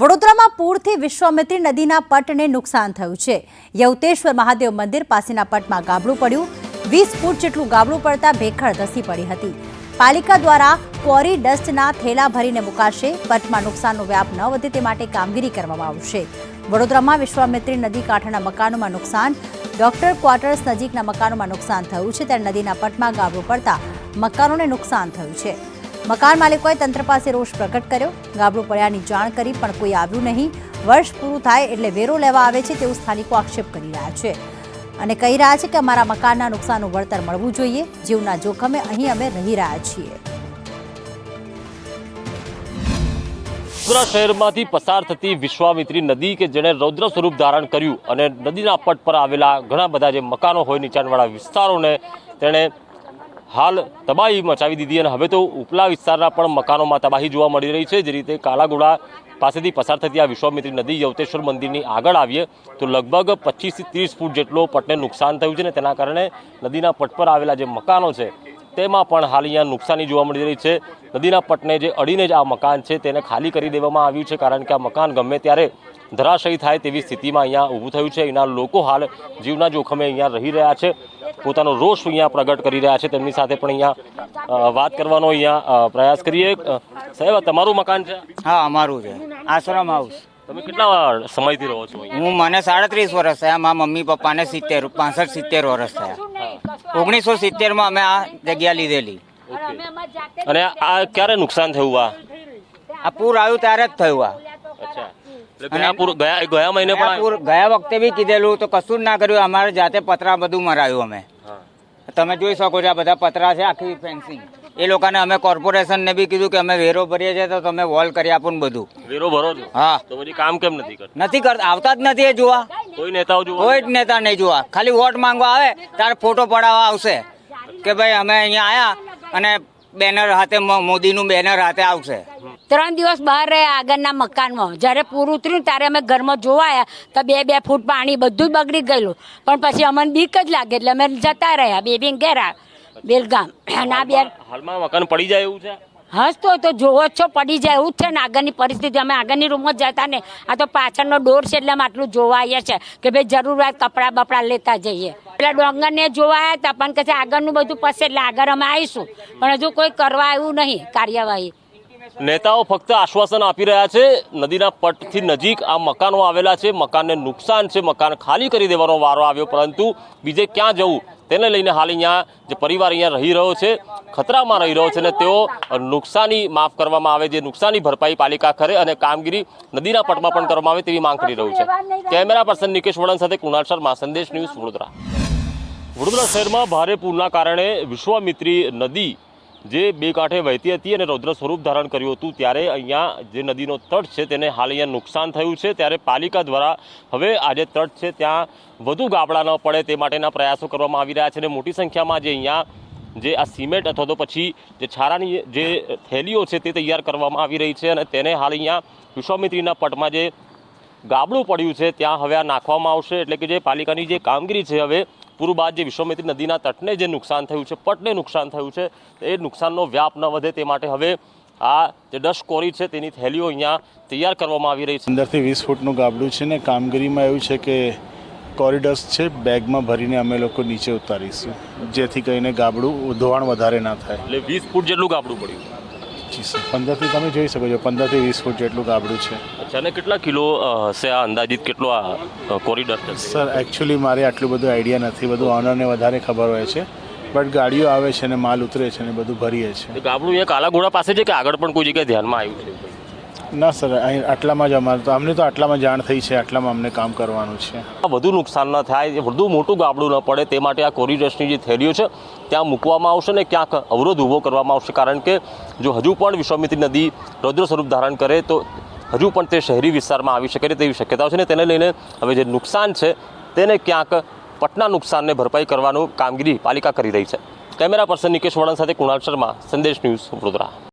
વડોદરામાં પૂરથી વિશ્વામિત્રી નદીના પટને નુકસાન થયું છે. યવતેશ્વર મહાદેવ મંદિર પાસેના પટમાં ગાબડું પડ્યું. વીસ ફૂટ જેટલું ગાબડું પડતા ભેખડ ધસી પડી હતી. પાલિકા દ્વારા ક્વોરી ડસ્ટના થેલા ભરીને મુકાશે. પટમાં નુકસાનનો વ્યાપ ન વધે તે માટે કામગીરી કરવામાં આવશે. વડોદરામાં વિશ્વામિત્રી નદી કાંઠાના મકાનોમાં નુકસાન. ડોક્ટર ક્વાર્ટર્સ નજીકના મકાનોમાં નુકસાન થયું છે. ત્યારે નદીના પટમાં ગાબડું પડતા મકાનોને નુકસાન થયું છે. મકાન માલિકોએ તંત્ર પાસે રોષ પ્રગટ કર્યો. ગાબડું પડ્યાની જાણ કરી પણ કોઈ આવ્યું નહીં. વર્ષ પૂરું થાય એટલે વેરો લેવા આવે છે તેવું સ્થાનિકો આક્ષેપ કરી રહ્યા છે. અને કહી રહ્યા છે કે અમારા મકાનના નુકસાનનું વળતર મળવું જોઈએ. જીવના જોખમે અહીં અમે રહી રહ્યા છીએ. વડોદરા શહેરમાંથી પસાર થતી વિશ્વામિત્રી નદી કે જેણે રૌદ્ર સ્વરૂપ ધારણ કર્યું અને નદીના પટ પર આવેલા ઘણા બધા જે મકાનો હોય નીચાણવાળા વિસ્તારોને તેણે હાલ તબાહી મચાવી દીધી અને હવે તો ઉપલા વિસ્તારના પણ મકાનોમાં તબાહી જોવા મળી રહી છે. જે રીતે કાલાગોડા પાસેથી પસાર થતી આ વિશ્વામિત્રી નદી યવતેશ્વર મંદિરની આગળ આવીએ તો લગભગ પચીસથી ત્રીસ ફૂટ જેટલો પટને નુકસાન થયું છે ને તેના કારણે નદીના પટ પર આવેલા જે મકાનો છે, તેમાં પણ હાલ અહીંયા નુકસાની જોવા મળી રહી છે. નદીના પટને જે અડીને જ આ મકાન છે તેને ખાલી કરી દેવામાં આવ્યું છે કારણ કે આ મકાન ગમે ત્યારે ધરાશયી થાય તેવી સ્થિતિમાં અહીંયા ઊભું થયું છે. અહીંના લોકો હાલ જીવના જોખમે અહીંયા રહી રહ્યા છે. પોતાનો રોષ અહીંયા પ્રગટ કરી રહ્યા છે. તેમની સાથે પણ અહીંયા વાત કરવાનો અહીંયા પ્રયાસ કરીએ. સાહેબ તમારું મકાન છે? હા અમારું છે. આશ્રમ હાઉસ. તમે કેટલા સમયથી રહો છો હું મને સાડત્રીસ વર્ષ થયા. મારા મમ્મી પપ્પાને સિત્તેર પાસઠ સિત્તેર વર્ષ થયા. ઓગણીસો સિત્તેરમાં અમે આ જગ્યા લીધેલી. અને આ ક્યારે નુકસાન થયું આ? આ પૂર આવ્યું ત્યારે જ થયું આ. ગયા ગયા ગયા મહિને પણ ગયા વખતે બી કીધેલું તો કશું ના કર્યું. અમારે જાતે પતરા બધું મરાયું અમે. તમે જોઈ શકો છો આ બધા પતરા છે આખી ફેન્સિંગ એ લોકોને અમે કોર્પોરેશનને બી કીધું કે અમે વેરો ભરીએ છીએ તો તમે વોલ કરી આપો ને બધું. વેરો ભરો છો? હા. તો પછી કામ કેમ નથી કરતા? નથી કરતા. આવતા જ નથી એ જોવા. કોઈ નેતાઓ જોવા? કોઈ જ નેતા નહીં જોવા. ખાલી વોટ માંગવા આવે ત્યારે ફોટો પડાવવા આવશે. કે ભાઈ અમે અહીંયા આયા અને બેનર હાથે મોદીનું બેનર હાથે આવશે. ત્રણ દિવસ બહાર રહ્યા આગળના મકાનમાં. જ્યારે પૂરું ઉતર્યું ત્યારે અમે ઘરમાં જોવા આવ્યા તો બે બે ફૂટ પાણી બધું જ બગડી ગયેલું. પણ પછી અમને બીક જ લાગે એટલે અમે જતા રહ્યા બેબી ઘેરા બેલગામ. ના બે હાલમાં મકાન પડી જાય એવું છે? હસતો તો જોવો છો, પડી જાય એવું જ છે ને આગળની પરિસ્થિતિ. અમે આગળની રૂમમાં જ જતા ને, આ તો પાછળનો ડોર છે એટલે અમે આટલું જોવા આવ્યા છે કે ભાઈ જરૂરિયાત કપડાં બપડા લેતા જઈએ. પેલા ડોંગરને જોવા આવ્યા હતા, પણ કે આગળનું બધું પશે એટલે આગળ અમે આવીશું. પણ હજુ કોઈ કરવા આવ્યું નહીં કાર્યવાહી. નેતાઓ ફક્ત આશ્વાસન આપી રહ્યા છે, નદીના પટથી નજીક આ મકાનો આવેલા છે, મકાનને નુકસાન છે, મકાન ખાલી કરી દેવાનો વારો આવ્યો, પરંતુ બીજે ક્યાં જવું? તેને લઈને હાલ અહીંયા જે પરિવાર અહીંયા રહી રહ્યો છે, ખતરામાં રહી રહ્યો છે અને તેઓ નુકસાની માફ કરવામાં આવે જે નુકસાની ભરપાઈ પાલિકા કરે અને કામગીરી નદીના પટમાં પણ કરવામાં આવે તેવી માંગ કરી રહ્યું છે. કેમેરા પર્સન નિકેશ વડન સાથે કુણાલ શર્મા, સંદેશ ન્યૂઝ વડોદરા. વડોદરા શહેરમાં ભારે પૂરના કારણે વિશ્વામિત્રી નદી જે બે કાંઠે વહેતી હતી અને રૌદ્ર સ્વરૂપ ધારણ કર્યું હતું, ત્યારે અહીંયા જે નદીનો તટ છે તેને હાલ અહીંયા નુકસાન થયું છે. ત્યારે પાલિકા દ્વારા હવે આ જે તટ છે ત્યાં વધુ ગાબડા ન પડે તે માટેના પ્રયાસો કરવામાં આવી રહ્યા છે અને મોટી સંખ્યામાં જે અહીંયા જે આ સિમેન્ટ અથવા તો પછી જે છારાની જે થેલીઓ છે તે તૈયાર કરવામાં આવી રહી છે અને તેને હાલ અહીંયા વિશ્વામિત્રીના પટમાં જે ગાબડું પડ્યું છે, ત્યાં હવે આ નાખવામાં આવશે. એટલે કે જે પાલિકાની જે કામગીરી છે, હવે પૂર્વ બાદ જે વિશ્વમિત્રી નદીના તટને જે નુકસાન થયું છે પટને નુકસાન થયું છે એ નુકસાનનો વ્યાપ ન વધે તે માટે હવે આ જે ડસ્ટ કોરી છે તેની થેલીઓ અહીંયા તૈયાર કરવામાં આવી રહી છે. અંદરથી વીસ ફૂટનું ગાબડું છે ને કામગીરીમાં એવું છે કે કોરિડર્સ છે બેગમાં ભરીને અમે લોકો નીચે ઉતારીશું જેથી કરીને ગાબડું ધોવાણ વધારે ના થાય. એટલે વીસ ફૂટ જેટલું ગાબડું પડ્યું. પંદરથી તમે જોઈ શકો છો પંદરથી વીસ ફૂટ જેટલું ગાબડું છે. અચ્છા અને કેટલા કિલો હશે આ અંદાજિત કેટલો આ કોરિડોર સર એકચ્યુઅલી મારે આટલું બધું આઈડિયા નથી. બધું ઓનરને વધારે ખબર હોય છે. બટ ગાડીઓ આવે છે ને માલ ઉતરે છે ને બધું ભરીએ છે. ગાબડું એ કાલાઘોડા પાસે છે કે આગળ પણ કોઈ જગ્યાએ ધ્યાનમાં આવ્યું છે? ના સર અહીં આટલામાં જ અમારે તો અમને તો આટલામાં જાણ થઈ છે આટલામાં અમને કામ કરવાનું છે. આ વધુ નુકસાન ન થાય વધુ મોટું ગાબડું ન પડે તે માટે આ કોરિડોર્સની જે થેલીઓ છે ત્યાં મૂકવામાં આવશે ને ક્યાંક અવરોધ ઊભો કરવામાં આવશે. કારણ કે જો હજુ પણ વિશ્વામિત્રી નદી રૌદ્ર સ્વરૂપ ધારણ કરે તો હજુ પણ તે શહેરી વિસ્તારમાં આવી શકે તેવી શક્યતાઓ છે ને તેને લઈને હવે જે નુકસાન છે તેને ક્યાંક પટના નુકસાનને ભરપાઈ કરવાનું કામગીરી પાલિકા કરી રહી છે. કેમેરા પર્સન નિકેશ વર્ણન સાથે કુણાલ શર્મા, સંદેશ ન્યૂઝ વડોદરા.